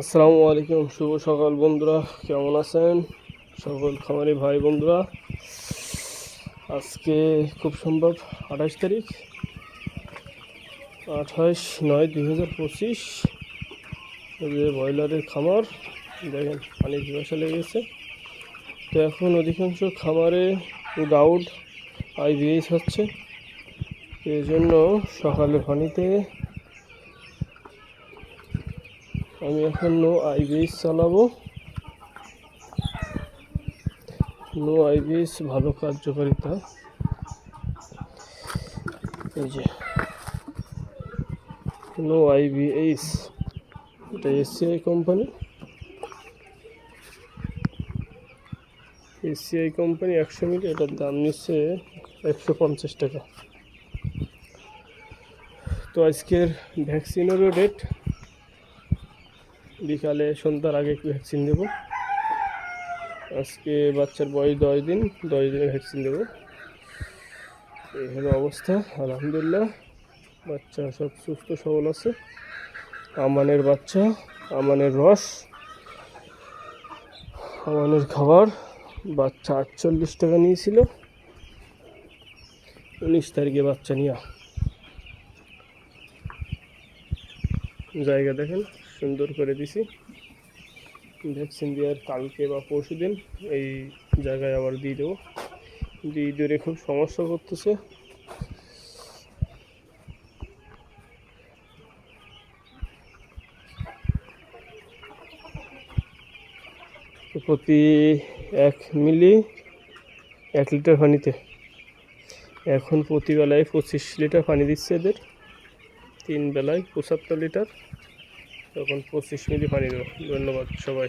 আসসালামু আলাইকুম, শুভ সকাল বন্ধুরা, কেমন আছেন? সকল খামারি ভাই বন্ধুরা, আজকে খুব সম্ভব আঠাশ তারিখ, আঠাশ নয় দুই হাজার পঁচিশ যে ব্রয়লারের খামার, দেখেন পানি পিপাসা লেগেছে তো এখন অধিকাংশ খামারে গাউড আইবিএস হচ্ছে এই জন্য সকালে পানিতে আমি এখন নো আইবিএস চালাবো। নো আইবিএস ভালো কার্যকারিতা। এই যে। নো আইবিএস এটা এসিআই কোম্পানি এসিআই কোম্পানি একশো মিলি, এটার দাম নিচ্ছে একশো পঞ্চাশ টাকা। তো আজকের ভ্যাকসিনেরও রেট বিকালে সন্ধ্যার আগে একটু ভ্যাকসিন দেবো। আজকে বাচ্চার বয়স দশ দিন, দশ দিনে ভ্যাকসিন দেবো। এই হলো অবস্থা, আলহামদুলিল্লাহ। বাচ্চা সব সুস্থ, সবল আছে। আমানের বাচ্চা, আমানের রস, আমানের খাবার। বাচ্চা আটচল্লিশ টাকা নিয়েছিল। উনিশ তারিখে বাচ্চা নিয়ে। জায়গা দেখেন। সুন্দর করে দিছি। ভ্যাকসিন দেওয়ার কালকে বা পরশু দিন এই জায়গায় আবার দিয়ে দেবো। দিয়ে দূরে খুব সমস্যা করতেছে। প্রতি এক মিলি এক লিটার পানিতে এখন প্রতি বেলায় পঁচিশ লিটার পানি দিচ্ছে এদের। তিন বেলায় পঁচাত্তর লিটার। তখন পঁচিশ মিনিট পানি দেবো। ধন্যবাদ সবাই।